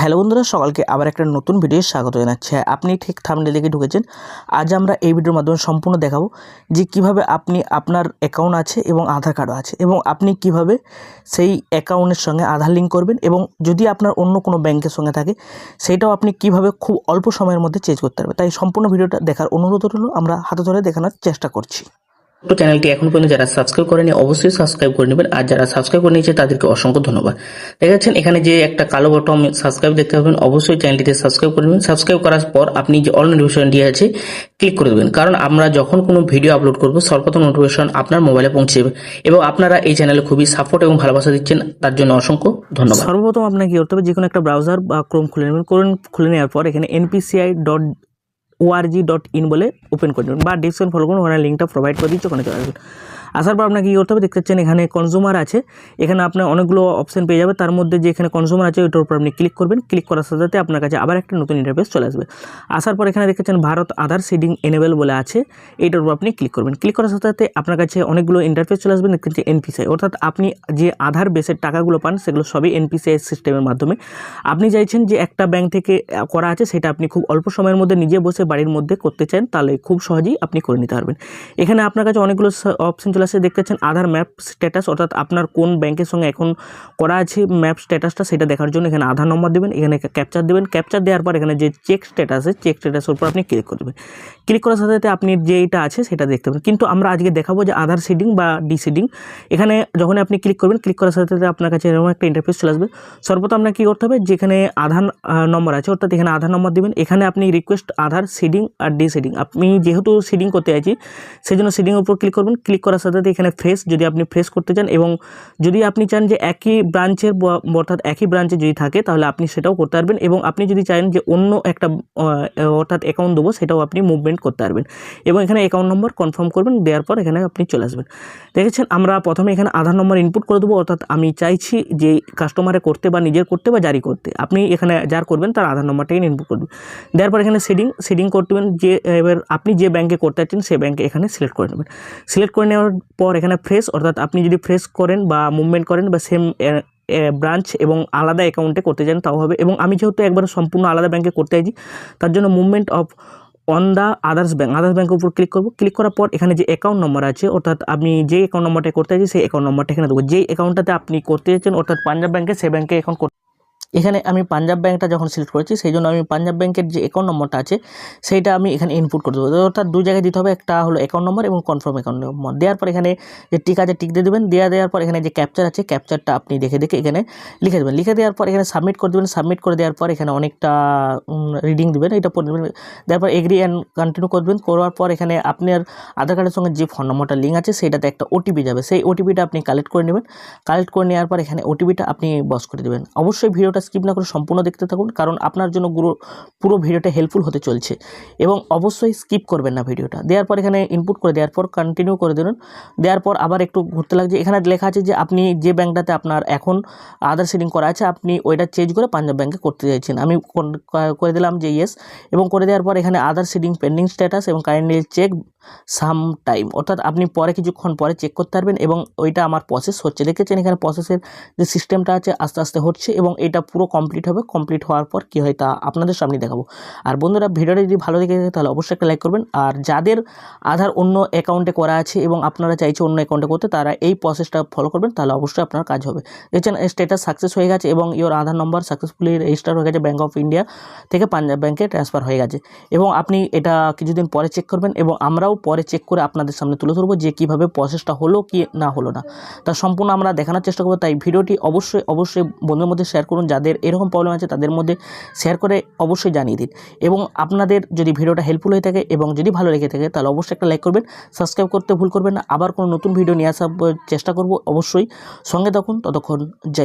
Hello বন্ধুরা, সকালকে আবার একটা নতুন ভিডিও স্বাগত জানাচ্ছি। আপনি ঠিক থামনে দেখে ঢুকেছেন। আজ আমরা এই ভিডিওর মাধ্যমে সম্পূর্ণ দেখাবো যে কীভাবে আপনি আপনার অ্যাকাউন্ট আছে এবং আধার কার্ডও আছে এবং আপনি কীভাবে সেই অ্যাকাউন্টের সঙ্গে আধার লিঙ্ক করবেন এবং যদি আপনার অন্য কোনো ব্যাংকের সঙ্গে থাকে সেইটাও আপনি কীভাবে খুব অল্প সময়ের মধ্যে চেঞ্জ করতে পারবেন। তাই সম্পূর্ণ ভিডিওটা দেখার অনুরোধ হলো আমরা হাতে ধরে দেখানোর চেষ্টা করছি। তো চ্যানেলটি এখন পর্যন্ত যারা সাবস্ক্রাইব করেনি, অবশ্যই সাবস্ক্রাইব করে নেবেন। আর যারা সাবস্ক্রাইব করে নিয়েছে তাদেরকে অসংখ্য ধন্যবাদ। দেখা যাচ্ছেন এখানে যে একটা কালো বটম সাবস্ক্রাইব দেখতে পাবেন, অবশ্যই চ্যানেলটিতে সাবস্ক্রাইব করে নেবেন। সাবস্ক্রাইব করার পর আপনি যে অল নোটিফিকেশনটি আছে ক্লিক করে দেবেন। কারণ আমরা যখন কোনো ভিডিও আপলোড করব, সর্বপ্রথম নোটিফিকেশন আপনার মোবাইলে পৌঁছে যাবে। এবং আপনারা এই চ্যানেলে খুবই সাপোর্ট এবং ভালোবাসা দিচ্ছেন, তার জন্য অসংখ্য ধন্যবাদ। সর্বপ্রথম আপনাকে করতে হবে? যে কোনো একটা ব্রাউজার বা ক্রোম খুলে নেবেন। ক্রোম খুলে নেওয়ার পর এখানে NPCI dot org dot in বলে ওপেন করে নেবেন বা ডিসক্রিপশন ফলো করুন, ওখানে লিঙ্কটা প্রোভাইড করে দিচ্ছে, ওখানে চলে আসবেন। আসার পর আপনাকে কী করতে হবে? দেখতে পাচ্ছেন এখানে কনজিউমার আছে। এখানে আপনার অনেকগুলো অপশন পেয়ে যাবে। তার মধ্যে যে এখানে কনজিউমার আছে, ওইটার উপর আপনি ক্লিক করবেন। ক্লিক করার সাথে সাথে আপনার কাছে আবার একটা নতুন ইন্টারফেস চলে আসবে। আসার পর এখানে দেখতে পাচ্ছেন ভারত আধার সিডিং এনেবেল বলে আছে। এইটার উপর আপনি ক্লিক করবেন। ক্লিক করার সাথে সাথে আপনার কাছে অনেকগুলো ইন্টারফেস চলে আসবে। দেখতে পাচ্ছেন এনপিসিআই অর্থাৎ আপনি যে আধার বেসের টাকাগুলো পান, সেগুলো সবই এনপিসিআই সিস্টেমের মাধ্যমে। আপনি চাইছেন যে একটা ব্যাংক থেকে করা আছে, সেটা আপনি খুব অল্প সময়ের মধ্যে নিজে বসে বাড়ির মধ্যে করতে চান, তাহলে খুব সহজেই আপনি করে নিতে পারবেন। এখানে আপনার কাছে অনেকগুলো অপশন আসছে দেখতে পাচ্ছেন আধার ম্যাপ স্ট্যাটাস অর্থাৎ আপনার কোন ব্যাংকের সঙ্গে এখন করা আছে ম্যাপ স্ট্যাটাসটা সেটা দেখার জন্য এখানে আধার নম্বর দেবেন, এখানে ক্যাপচার দেবেন ক্যাপচার দেওয়ার পর এখানে যে চেক স্ট্যাটাস আছে চেক স্ট্যাটাসের উপর আপনি ক্লিক করবেন ক্লিক করার সাথে সাথে আপনি যেইটা আছে সেটা দেখতে পাবেন। কিন্তু আমরা আজকে দেখাবো যে আধার সিডিং বা ডিসিডিং এখানে যখন আপনি ক্লিক করবেন ক্লিক করার সাথে সাথে আপনার কাছে এরকম একটা ইন্টারফেস চলে আসবে। সর্বপ্রথম আপনাকে কী করতে হবে? যেখানে আধার নম্বর আছে, অর্থাৎ এখানে আধার নম্বর দেবেন। এখানে আপনি রিকোয়েস্ট আধার সিডিং আর ডিসিডিং আপনি যেহেতু সিডিং করতে চাইছি সেই জন্য সিডিংয়ের উপর ক্লিক করবেন। ক্লিক করার সাথে সাথে এখানে ফ্রেশ যদি আপনি ফ্রেশ করতে চান এবং যদি আপনি চান যে একই ব্রাঞ্চের অর্থাৎ একই ব্রাঞ্চে যদি থাকে, তাহলে আপনি সেটাও করতে পারবেন এবং আপনি যদি চান যে অন্য একটা অর্থাৎ অ্যাকাউন্ট দেবো, সেটাও আপনি মুভমেন্ট করতে পারবেন। এবং এখানে অ্যাকাউন্ট নম্বর কনফার্ম করবেন, দেওয়ার পর এখানে আপনি চলে আসবেন। দেখেছেন, আমরা প্রথমে এখানে আধার নম্বর ইনপুট করে দেবো, অর্থাৎ আমি চাইছি যে কাস্টমারে করতে বা নিজের করতে বা জারি করতে। আপনি এখানে যার করবেন, তার আধার নম্বরটাকে ইনপুট করবেন। দেওয়ার পর এখানে সেডিং সেডিং করবেন যে, এবার আপনি যে ব্যাংকে করতে চাচ্ছেন সেই ব্যাংকে এখানে সিলেক্ট করে নেবেন। সিলেক্ট করে নেওয়ার পর এখানে ফ্রেশ অর্থাৎ আপনি যদি ফ্রেশ করেন বা মুভমেন্ট করেন বা সেম ব্রাঞ্চ এবং আলাদা অ্যাকাউন্টে করতে চান, তাও হবে। এবং আমি যেহেতু একবার সম্পূর্ণ আলাদা ব্যাংকে করতে চাইছি তার জন্য movement of on the others bank others ব্যাঙ্কের উপর ক্লিক করব। ক্লিক করার পর এখানে যে অ্যাকাউন্ট নম্বর আছে, অর্থাৎ আপনি যে অ্যাকাউন্ট নম্বরটা করতে চাইছি সেই অ্যাকাউন্ট নম্বরটা এখানে দেবো। যেই অ্যাকাউন্টটাতে আপনি করতে চাইছেন অর্থাৎ পাঞ্জাব ব্যাঙ্কে সেই ব্যাঙ্কে অ্যাকাউন্ট এখানে আমি পাঞ্জাব ব্যাঙ্কটা যখন সিলেক্ট করেছি সেই জন্য আমি পাঞ্জাব ব্যাঙ্কের যে অ্যাকাউন্ট নম্বরটা আছে, সেইটা আমি এখানে ইনপুট করে দেবো। অর্থাৎ দুই জায়গায় দিতে হবে, একটা হলো অ্যাকাউন্ট নম্বর এবং কনফার্ম অ্যাকাউন্ট নম্বর দেওয়ার পর এখানে যে টিক আছে টিক দিয়ে দেবেন। দেওয়া দেওয়ার পর এখানে যে ক্যাপচার আছে ক্যাপচারটা আপনি দেখে দেখে এখানে লিখে দেবেন। লিখে দেওয়ার পর এখানে সাবমিট করে দেবেন। সাবমিট করে দেওয়ার পর এখানে অনেকটা রিডিং দেবেন। এটা পড়ে দেবেন দেওয়ার পর এগ্রি অ্যান্ড কন্টিনিউ করবেন। করার পর এখানে আপনার আধার কার্ডের সঙ্গে যে ফোন নম্বরটা লিঙ্ক আছে সেটাতে একটা ওটিপি যাবে। সেই ওটিপিটা আপনি কালেক্ট করে নেবেন। কালেক্ট করে নেওয়ার পর এখানে ওটিপিটা আপনি বস করে দেবেন। অবশ্যই ভিডিওটা স্কিপ না করে সম্পূর্ণ দেখতে থাকুন, কারণ আপনার জন্য পুরো পুরো ভিডিওটা হেল্পফুল হতে চলছে। এবং অবশ্যই স্কিপ করবেন না ভিডিওটা। দেওয়ার পর এখানে ইনপুট করে, দেওয়ার পর কন্টিনিউ করে দেবেন দেওয়ার পর আবার একটু ঘুরতে লাগছে। এখানে লেখা আছে যে, আপনি যে ব্যাংকটাতে আপনার এখন আধার সেটিং করা আছে, আপনি ওইটা চেঞ্জ করে পাঞ্জাব ব্যাংকে করতে চাইছেন। আমি করে দিলাম যে ইয়েস এবং করে দেওয়ার পর এখানে আধার সিডিং পেন্ডিং স্ট্যাটাস এবং কাইন্ডলি চেক সাম টাইম অর্থাৎ আপনি পরে কিছুক্ষণ পরে চেক করতে পারবেন এবং ওইটা আমার প্রসেস হচ্ছে। দেখেছেন এখানে প্রসেসের যে সিস্টেমটা আছে, আস্তে আস্তে হচ্ছে এবং এটা পুরো কমপ্লিট হবে। কমপ্লিট হওয়ার পর কী হয় তা আপনাদের সামনে দেখাবো। আর বন্ধুরা, ভিডিওটা যদি ভালো লেগে থাকে তাহলে অবশ্যই একটা লাইক করবেন। আর যাদের আধার অন্য অ্যাকাউন্টে করা আছে এবং আপনারা চাইছে অন্য অ্যাকাউন্টে করতে, তারা এই প্রসেসটা ফলো করবেন, তাহলে অবশ্যই আপনার কাজ হবে। দেখছেন স্ট্যাটাস সাকসেস হয়ে গেছে এবং your Aadhaar number successfully register হয়ে গেছে ব্যাঙ্ক অফ ইন্ডিয়া থেকে পাঞ্জাব ব্যাংকে ট্রান্সফার হয়ে গেছে। এবং আপনি এটা কিছুদিন পরে চেক করবেন এবং আমরাও পরে চেক করে আপনাদের সামনে তুলে ধরবো যে কীভাবে প্রসেসটা হলো কি না হলো না। তা সম্পূর্ণ আমরা দেখানোর চেষ্টা করব, তাই ভিডিওটি অবশ্যই অবশ্যই বন্ধুদের মধ্যে শেয়ার করুন যাদের এরকম প্রবলেম আছে তাদের মধ্যে শেয়ার করে অবশ্যই জানিয়ে দিন এবং আপনাদের যদি ভিডিওটা হেল্পফুল হয়ে থাকে এবং যদি ভালো লেগে থাকে তাহলে অবশ্যই একটা লাইক করবেন সাবস্ক্রাইব করতে ভুল করবেন না আবার কোনো নতুন ভিডিও নিয়ে আসার চেষ্টা করব অবশ্যই সঙ্গে থাকুন, ততক্ষণ হিন্দ।